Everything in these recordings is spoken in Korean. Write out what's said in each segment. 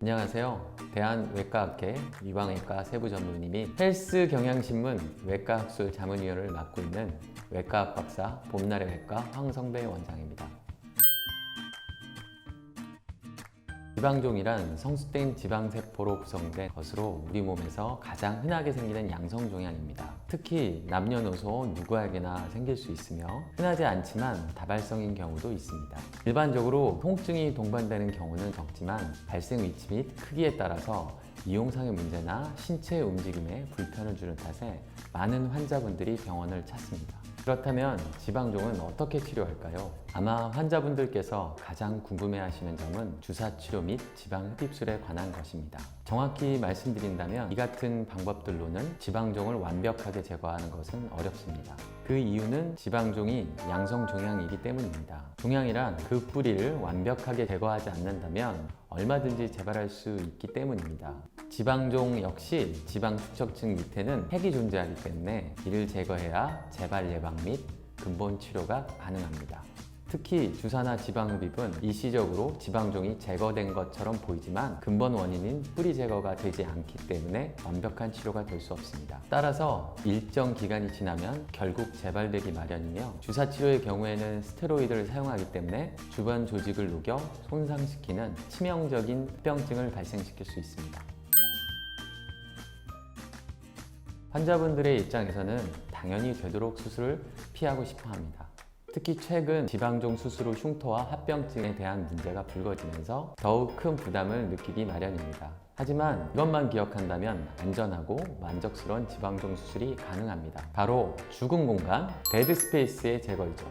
안녕하세요. 대한외과학회 위방외과 세부전문의 및 헬스 경향신문 외과학술 자문위원을 맡고 있는 외과학 박사 봄날의 외과 황성배 원장입니다. 지방종이란 성숙된 지방세포로 구성된 것으로 우리 몸에서 가장 흔하게 생기는 양성 종양입니다. 특히 남녀노소 누구에게나 생길 수 있으며 흔하지 않지만 다발성인 경우도 있습니다. 일반적으로 통증이 동반되는 경우는 적지만 발생 위치 및 크기에 따라서 이용상의 문제나 신체 움직임에 불편을 주는 탓에 많은 환자분들이 병원을 찾습니다. 그렇다면 지방종은 어떻게 치료할까요? 아마 환자분들께서 가장 궁금해하시는 점은 주사 치료 및 지방 흡입술에 관한 것입니다. 정확히 말씀드린다면 이 같은 방법들로는 지방종을 완벽하게 제거하는 것은 어렵습니다. 그 이유는 지방종이 양성 종양이기 때문입니다. 종양이란 그 뿌리를 완벽하게 제거하지 않는다면 얼마든지 재발할 수 있기 때문입니다. 지방종 역시 지방 축적증 밑에는 핵이 존재하기 때문에 이를 제거해야 재발 예방 및 근본 치료가 가능합니다. 특히 주사나 지방흡입은 일시적으로 지방종이 제거된 것처럼 보이지만 근본 원인인 뿌리 제거가 되지 않기 때문에 완벽한 치료가 될 수 없습니다. 따라서 일정 기간이 지나면 결국 재발되기 마련이며 주사 치료의 경우에는 스테로이드를 사용하기 때문에 주변 조직을 녹여 손상시키는 치명적인 합병증을 발생시킬 수 있습니다. 환자분들의 입장에서는 당연히 되도록 수술을 피하고 싶어 합니다. 특히 최근 지방종 수술 후 흉터와 합병증에 대한 문제가 불거지면서 더욱 큰 부담을 느끼기 마련입니다. 하지만 이것만 기억한다면 안전하고 만족스러운 지방종 수술이 가능합니다. 바로 죽은 공간, 데드 스페이스의 제거이죠.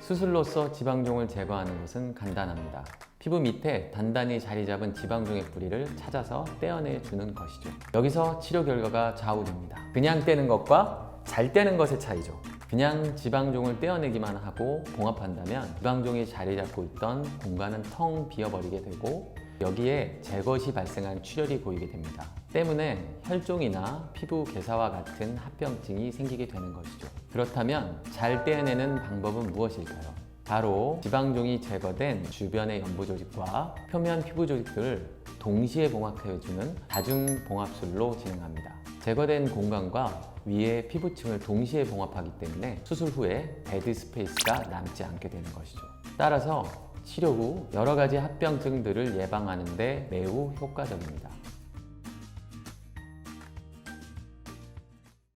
수술로서 지방종을 제거하는 것은 간단합니다. 피부 밑에 단단히 자리 잡은 지방종의 뿌리를 찾아서 떼어내 주는 것이죠. 여기서 치료 결과가 좌우됩니다. 그냥 떼는 것과 잘 떼는 것의 차이죠. 그냥 지방종을 떼어내기만 하고 봉합한다면 지방종이 자리 잡고 있던 공간은 텅 비어버리게 되고 여기에 시 발생한 출혈이 보이게 됩니다. 때문에 혈종이나 피부 괴사와 같은 합병증이 생기게 되는 것이죠. 그렇다면 잘 떼어내는 방법은 무엇일까요? 바로 지방종이 제거된 주변의 연부 조직과 표면 피부 조직들을 동시에 봉합해주는 다중 봉합술로 진행합니다. 제거된 공간과 위의 피부층을 동시에 봉합하기 때문에 수술 후에 데드 스페이스가 남지 않게 되는 것이죠. 따라서 치료 후 여러 가지 합병증들을 예방하는 데 매우 효과적입니다.